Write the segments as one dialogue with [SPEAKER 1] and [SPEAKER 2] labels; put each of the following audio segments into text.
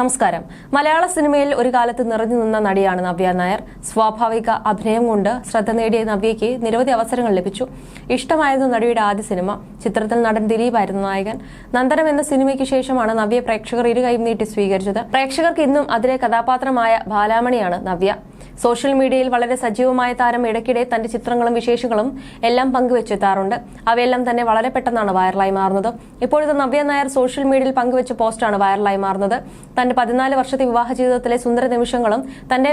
[SPEAKER 1] നമസ്കാരം. മലയാള സിനിമയിൽ ഒരു കാലത്ത് നിറഞ്ഞു നിന്ന നടിയാണ് നവ്യ നായർ. സ്വാഭാവിക അഭിനയം കൊണ്ട് ശ്രദ്ധ നേടിയ നവ്യയ്ക്ക് നിരവധി അവസരങ്ങൾ ലഭിച്ചു. ഇഷ്ടമായിരുന്നു നടിയുടെ ആദ്യ സിനിമ. ചിത്രത്തിൽ നടൻ ദിലീപായിരുന്നു നായകൻ. നന്ദനം എന്ന സിനിമയ്ക്ക് ശേഷമാണ് നവ്യ പ്രേക്ഷകർ ഇരുകൈയും നീട്ടി സ്വീകരിച്ചത്. പ്രേക്ഷകർക്ക് ഇന്നും അതിലെ കഥാപാത്രമായ ബാലാമണിയാണ് നവ്യ. സോഷ്യൽ മീഡിയയിൽ വളരെ സജീവമായ താരം ഇടയ്ക്കിടെ തന്റെ ചിത്രങ്ങളും വിശേഷങ്ങളും എല്ലാം പങ്കുവെച്ചെത്താറുണ്ട്. അവയെല്ലാം തന്നെ വളരെ പെട്ടെന്നാണ് വൈറലായി മാറുന്നത്. ഇപ്പോഴത്തെ നവ്യ നായർ സോഷ്യൽ മീഡിയയിൽ പങ്കുവെച്ച പോസ്റ്റാണ് വൈറലായി മാറുന്നത്. തന്റെ പതിനാല് വർഷത്തെ വിവാഹ ജീവിതത്തിലെ സുന്ദര നിമിഷങ്ങളും തന്റെ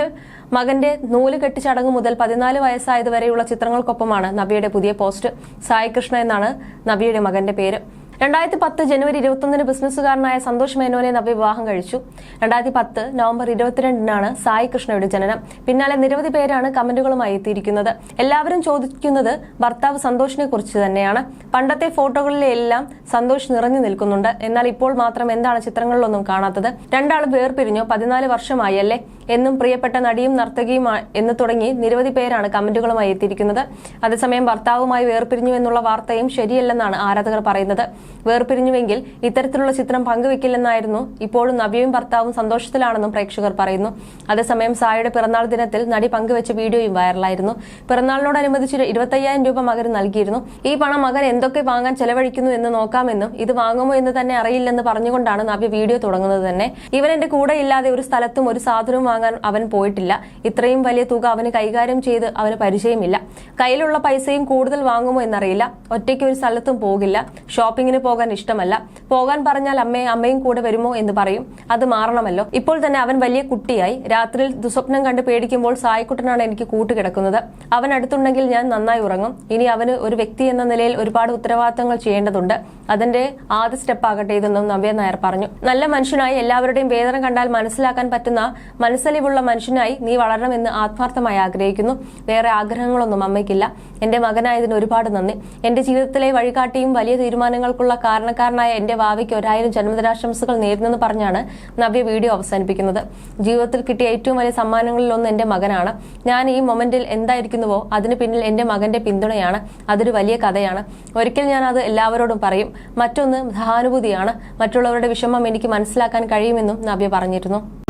[SPEAKER 1] മകന്റെ നൂൽ കെട്ടി ചടങ്ങ് മുതൽ പതിനാല് വയസ്സായതുവരെയുള്ള ചിത്രങ്ങൾക്കൊപ്പമാണ് നവ്യയുടെ പുതിയ പോസ്റ്റ്. സായികൃഷ്ണ എന്നാണ് നവ്യയുടെ മകന്റെ പേര്. രണ്ടായിരത്തി പത്ത് ജനുവരി ഇരുപത്തൊന്നിന് ബിസിനസ്സുകാരനായ സന്തോഷ് മേനോനെ നവ്യ വിവാഹം കഴിച്ചു. രണ്ടായിരത്തി പത്ത് നവംബർ ഇരുപത്തിരണ്ടിനാണ് സായി കൃഷ്ണയുടെ ജനനം. പിന്നാലെ നിരവധി പേരാണ് കമന്റുകളുമായി എത്തിയിരിക്കുന്നത്. എല്ലാവരും ചോദിക്കുന്നത് ഭർത്താവ് സന്തോഷിനെ കുറിച്ച് തന്നെയാണ്. പണ്ടത്തെ ഫോട്ടോകളിലെല്ലാം സന്തോഷ് നിറഞ്ഞു നിൽക്കുന്നുണ്ട്. എന്നാൽ ഇപ്പോൾ മാത്രം എന്താണ് ചിത്രങ്ങളിലൊന്നും കാണാത്തത്? രണ്ടാളും വേർപിരിഞ്ഞു. പതിനാല് വർഷമായി അല്ലേ എന്നും പ്രിയപ്പെട്ട നടിയും നർത്തകിയും എന്ന് തുടങ്ങി നിരവധി പേരാണ് കമന്റുകളുമായി എത്തിയിരിക്കുന്നത്. അതേസമയം ഭർത്താവുമായി വേർപിരിഞ്ഞു എന്നുള്ള വാർത്തയും ശരിയല്ലെന്നാണ് ആരാധകർ പറയുന്നത്. വേർപിരിഞ്ഞുവെങ്കിൽ ഇത്തരത്തിലുള്ള ചിത്രം പങ്കുവെക്കില്ലെന്നായിരുന്നു ഇപ്പോഴും നവ്യയും ഭർത്താവും സന്തോഷത്തിലാണെന്നും പ്രേക്ഷകർ പറയുന്നു. അതേസമയം സായയുടെ പിറന്നാൾ ദിനത്തിൽ നടി പങ്കുവെച്ച വീഡിയോയും വൈറലായിരുന്നു. പിറന്നാളിനോടനുബന്ധിച്ച് ഇരുപത്തയ്യായിരം രൂപ മകന് നൽകിയിരുന്നു. ഈ പണം മകൻ എന്തൊക്കെ വാങ്ങാൻ ചെലവഴിക്കുന്നു എന്ന് നോക്കാമെന്നും ഇത് വാങ്ങുമോ എന്ന് തന്നെ അറിയില്ലെന്ന് പറഞ്ഞുകൊണ്ടാണ് നവ്യ വീഡിയോ തുടങ്ങുന്നത് തന്നെ. ഇവൻ എന്റെ കൂടെ ഇല്ലാതെ ഒരു സ്ഥലത്തും ഒരു സാധനവും വാങ്ങാൻ അവൻ പോയിട്ടില്ല. ഇത്രയും വലിയ തുക അവന് കൈകാര്യം ചെയ്ത് അവന് പരിചയമില്ല. കയ്യിലുള്ള പൈസയും കൂടുതൽ വാങ്ങുമോ എന്നറിയില്ല. ഒറ്റയ്ക്ക് ഒരു സ്ഥലത്തും പോകില്ല. ഷോപ്പിങ്ങിന് പോകാൻ ഇഷ്ടമല്ല. പോകാൻ പറഞ്ഞാൽ അമ്മയെ അമ്മയും കൂടെ വരുമോ എന്ന് പറയും. അത് മാറണമല്ലോ. ഇപ്പോൾ തന്നെ അവൻ വലിയ കുട്ടിയായി. രാത്രിയിൽ ദുസ്വപ്നം കണ്ട് പേടിക്കുമ്പോൾ സായിക്കുട്ടനാണ് എനിക്ക് കൂട്ടുകിടക്കുന്നത്. അവൻ അടുത്തുണ്ടെങ്കിൽ ഞാൻ നന്നായി ഉറങ്ങും. ഇനി അവന് ഒരു വ്യക്തി എന്ന നിലയിൽ ഒരുപാട് ഉത്തരവാദിത്തങ്ങൾ ചെയ്യേണ്ടതുണ്ട്. അതിന്റെ ആദ്യ സ്റ്റെപ്പ് ആകട്ടെ ഇതെന്നും നവ്യ നായർ പറഞ്ഞു. നല്ല മനുഷ്യനായി എല്ലാവരുടെയും വേദന കണ്ടാൽ മനസ്സിലാക്കാൻ പറ്റുന്ന മനസ്സലിവുള്ള മനുഷ്യനായി നീ വളരണമെന്ന് ആത്മാർത്ഥമായി ആഗ്രഹിക്കുന്നു. വേറെ ആഗ്രഹങ്ങളൊന്നും അമ്മയ്ക്കില്ല. എന്റെ മകനായതിന് ഒരുപാട് നന്ദി. എന്റെ ജീവിതത്തിലെ വഴികാട്ടിയും വലിയ തീരുമാനങ്ങൾക്കുള്ള കാരണക്കാരനായ എന്റെ ഭാവിക്ക് ഒരായിരം ജന്മദിനാശംസകൾ നേരുന്നെന്ന് പറഞ്ഞാണ് നവ്യ വീഡിയോ അവസാനിപ്പിക്കുന്നത്. ജീവിതത്തിൽ കിട്ടിയ ഏറ്റവും വലിയ സമ്മാനങ്ങളിൽ ഒന്ന് എന്റെ മകനാണ്. ഞാൻ ഈ മൊമെന്റിൽ എന്തായിരിക്കുന്നുവോ അതിന് പിന്നിൽ എന്റെ മകന്റെ പിന്തുണയാണ്. അതൊരു വലിയ കഥയാണ്. ഒരിക്കൽ ഞാൻ അത് എല്ലാവരോടും പറയും. മറ്റൊന്ന് സഹാനുഭൂതിയാണ്. മറ്റുള്ളവരുടെ വിഷമം എനിക്ക് മനസ്സിലാക്കാൻ കഴിയുമെന്നും നവ്യ പറഞ്ഞിരുന്നു.